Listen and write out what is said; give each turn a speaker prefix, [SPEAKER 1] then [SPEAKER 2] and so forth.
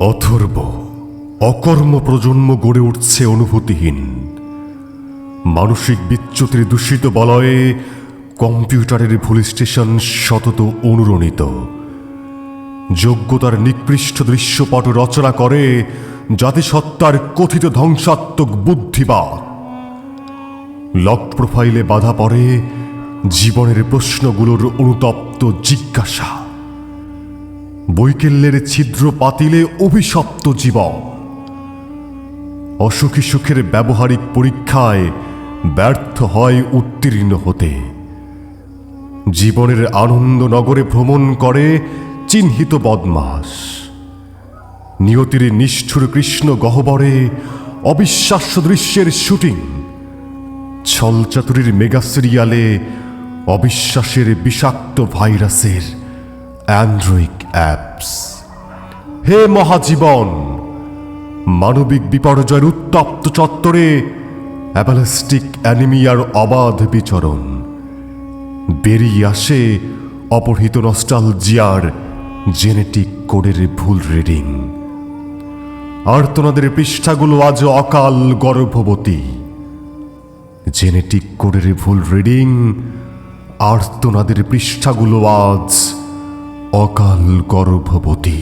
[SPEAKER 1] অথর্ব, অকর্ম প্রজন্ম গড়ে উঠছে অনুভূতিহীন। মানসিক বিচ্যুতির দূষিত বলয়ে কম্পিউটারের ভুল স্টেশন সতত অনুরণিত। যোগ্যতার নিকৃষ্ট দৃশ্যপট রচনা করে জাতিসত্তার কথিত ধ্বংসাত্মক বুদ্ধিবাদ। লক প্রোফাইলে বাধা পড়ে জীবনের প্রশ্নগুলোর অনুতপ্ত জিজ্ঞাসা। বৈকল্যের ছিদ্র পাতিলে অভিশপ্ত জীবন। অসুখী সুখের ব্যবহারিক পরীক্ষায় ব্যর্থ হয় উত্তীর্ণ হতে। জীবনের আনন্দ নগরে ভ্রমণ করে চিহ্নিত বদমাস। নিয়তির নিষ্ঠুর কৃষ্ণ গহ্বরে অবিশ্বাস্য দৃশ্যের শুটিং। ছলচাতুরির মেগা সিরিয়ালে অবিশ্বাসের বিষাক্ত ভাইরাসের অ্যান্ড্রয়েড অ্যাপস হে মহাজীবন, মানবিক বিপর্যয়ের উত্তপ্ত চত্বরে অ্যাবালাস্টিক অ্যানিমিয়ার অবাধ বিচরণ। বেরিয়ে আসে অপহৃত নস্টালজিয়ার জেনেটিক কোডের ভুল রিডিং। আর্তনাদের পৃষ্ঠাগুলো আজ অকাল গর্ভবতী। জেনেটিক কোডের ভুল রিডিং, আর্তনাদের পৃষ্ঠাগুলো আজ অকাল গর্ভবতী।